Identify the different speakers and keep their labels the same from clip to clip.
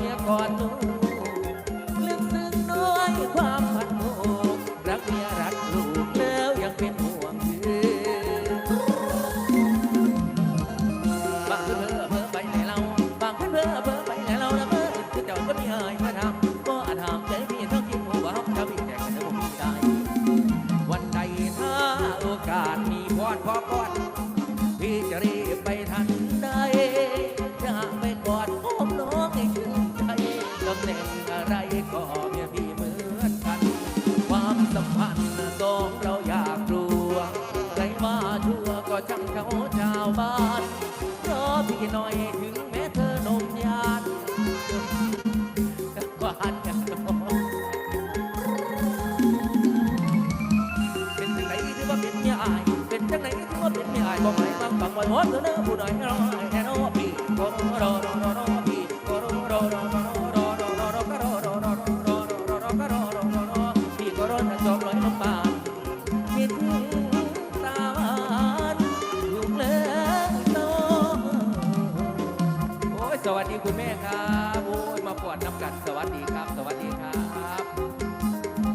Speaker 1: เมียกอดลูาวบ้านรอพี่หน่อยถึงแม้เธอนมยานหวานกันน้องเป็นจังไหนที่ว่าเป็นเมียอายเป็นจังไหนที่ว่าเป็นเมียอายบอกให้ฟังฟังไว้หมดเถอะเด้อผู้น้อยให้รอแค่รอพี่ก็รอรอรอรอรอพี่ก็รอรอรอรอรอรอ คุณแม่ครับโอ้ยมาปวดน้ำกันสวัสดีครับ สวัสดีครับ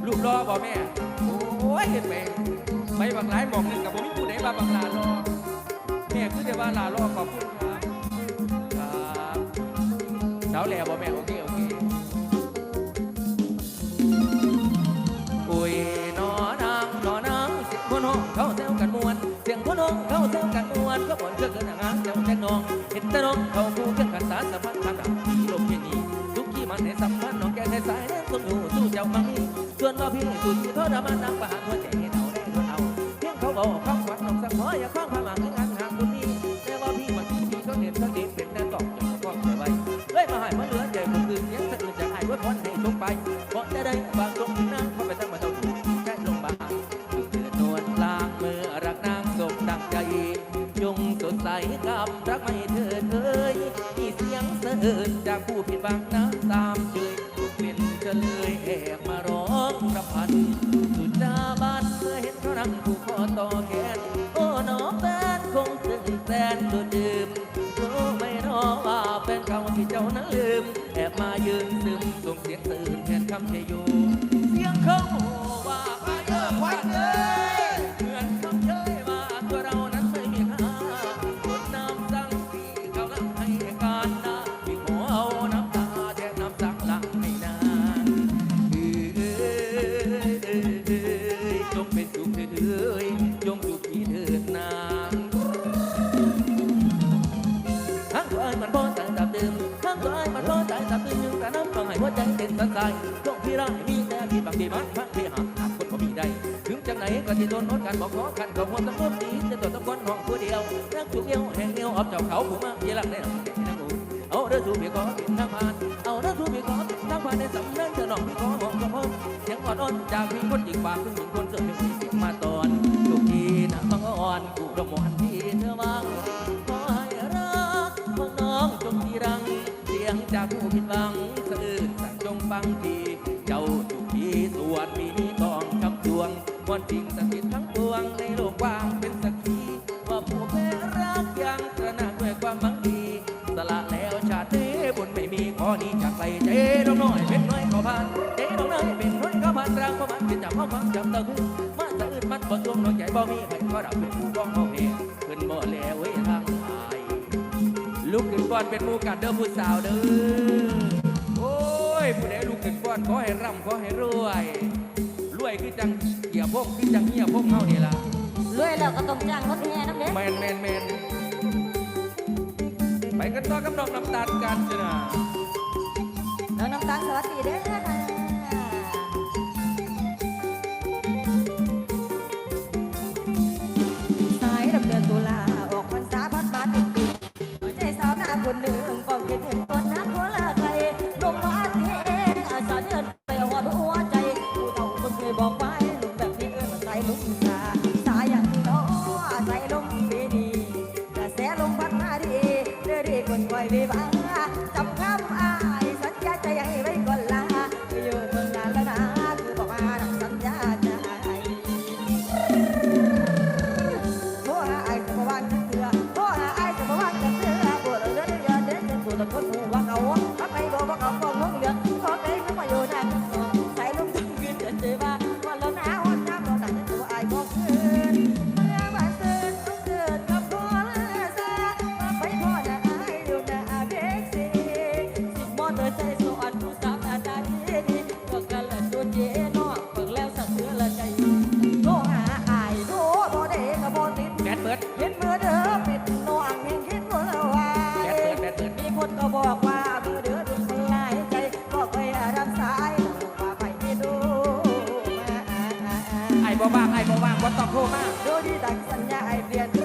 Speaker 1: ลูกรอบ่แม่โอ้ยเห็นไหมไปบางหลายหมองหนึ่งกับผมมีผู้ใดมาบางลารอแม่คือจะว่าลารอขอบคุณครับครับสาวแหล่บ่แม่โอเคโอเคอุ้ยนอนางนอนางเสียงคนห้องเขาแซวกันมวนเสียงคนห้องเขาแซวกันมวนก็บ่นเกิดเกินงานแซวแจ้งน้องเห็นแต่น้องเขาคู่เกินกันาสัมพันธ์ทางดับที่ลมเย็นนี้ทุกที่มันในสัมพันธ์น้องแกในสายแดนสมอยู่สู้เจ้ามังมีส่วนว่าพี่สุดที่ทรมานนักประหารหัวใจให้เราได้ทนเอาเพียงเขาบอกเขาขวัญน้องสังหอยอย่าคว้างพลังงานหางคนนี้แต่ว่าพี่มันพี่ก็เห็นก็ดีเป็นแน่ตอกจนก็ใจไว้เฮ้ยมาให้มาเหลือใจคนอื่นเสียงสะอื่นจากไอ้ไว้พรให้ชงไปเพราะจะได้บางตรงนั่งเข้าไปตั้งมาเท่าถูกแค่ลงบางดูเธอนวลลางมือรักนางสมดังใจ จงสดใสกับรักไม่ อื้นจากผู้ผิดบังน้ำตามเจยถูกเป็นเลยแอบมาร้องรำพันสุดดาบ้านเมื่อเห็นเขานั่งผูกคอต่อแขนโอ้น้องแฟนคงตึงแสนโดดดื่มรู้ไหม่น้องว่าเป็นเขาที่เจ้านั้นลืม แอบมายืนซึมส่งเสียงตื่นแทนคำเชยโยเสีย เป็นสุขเถิดเอ้ยจงสุขีเถิดนางทั้งตัวไอ้มันพอใจตับตื่มทั้งตัวไอ้มันพอใจตับตื่มยังแต่น้ำฟังให้หัวใจเต้นสั่นใจช่วงพี่รักมีแต่พี่บางทีมันพักพี่หักหักคนบ่มีได้ถึงจังไหนก็ที่โดนโน้นกันบอกขอกันก็หัวตำรวจดีจะตัวตำรวจห้องผู้เดียวรักจุกเดียวแห่งเดียวออบเจ้าเขาผู้มาเยี่ยงได้หรอกแก่นั่งหูเอาเด้อทูพี่ขอเป็นทางผ่าน เอาเด้อทูพี่ขอเป็นทางผ่านในสำนักเธอน้องพี่ขอบอกกับพ่อเสียงอ่อนอ่อนจากพี่คนหญิงปากถึงหญิงคนเสือเป็น ผิดหวังสะอื้นสั่งจงฟังที เจ้าจุกีสวดมีนี้ต้องคำดวงวันจริงสักดิ์สิทธิ์ทั้งปวงในโลกว้างเป็นสักขีว่าผู้แพ้รักยังตระหนักด้วยความหวังดี สละแล้วชาตินี้บุญไม่มีขอนี้จากไปเจ๊น้องน้อยเป็นน้อยก็ผ่านเจ๊น้องน้อยเป็นน้อยก็ผ่านรังก็มันกินจับห้องฟังจับตะขึ้นมาสะอื้นมันบ่ทวงน้องใหญ่บ่มีใครก็ดับเป็นผู้บ้องเอาเองขึ้นบ่แล้วเว้ยทาง ลุกขึ้นก่อนเป็นมูกัดเด้อผู้สาวเด้อ โอ้ย ผู้ใดลุกขึ้นก่อนขอให้ร่ำขอให้รวย รวยคือจังเหี่ยพงคือจังเหี่ยพงเฮานี่ล่ะ
Speaker 2: รวยแล้วก็ต้องจ้างรถแห่น้ำเด็ก
Speaker 1: แมนแมนแมนไปกันต่อกับน้องน้ำตาลกันจ้ะนะ
Speaker 2: น้องน้ำตาลสวัสดีเด้อค่ะ ดีก็กันละตัวเจ๊นอกเปิดแล้วสั่งเสือละใจโทรหาไอ้โทรบ่ได้ก็บ่ติด
Speaker 1: แบดเบิด
Speaker 2: เห็นมือเด้อปิดนวงเห็นคิดมือวา
Speaker 1: แบ
Speaker 2: ย
Speaker 1: ดเบิดแบดเบิด
Speaker 2: มีคนก็บอกว่ามือเด้อดึงคนลายใจบอกไปรับสายว่าไปไม่ดู
Speaker 1: ไอ้บ่ว่างไอ้บ่ว่างบ่ต้องโทรมา
Speaker 2: ดูดีดังสัญญาไอ้เปลี่ยนดูดีดั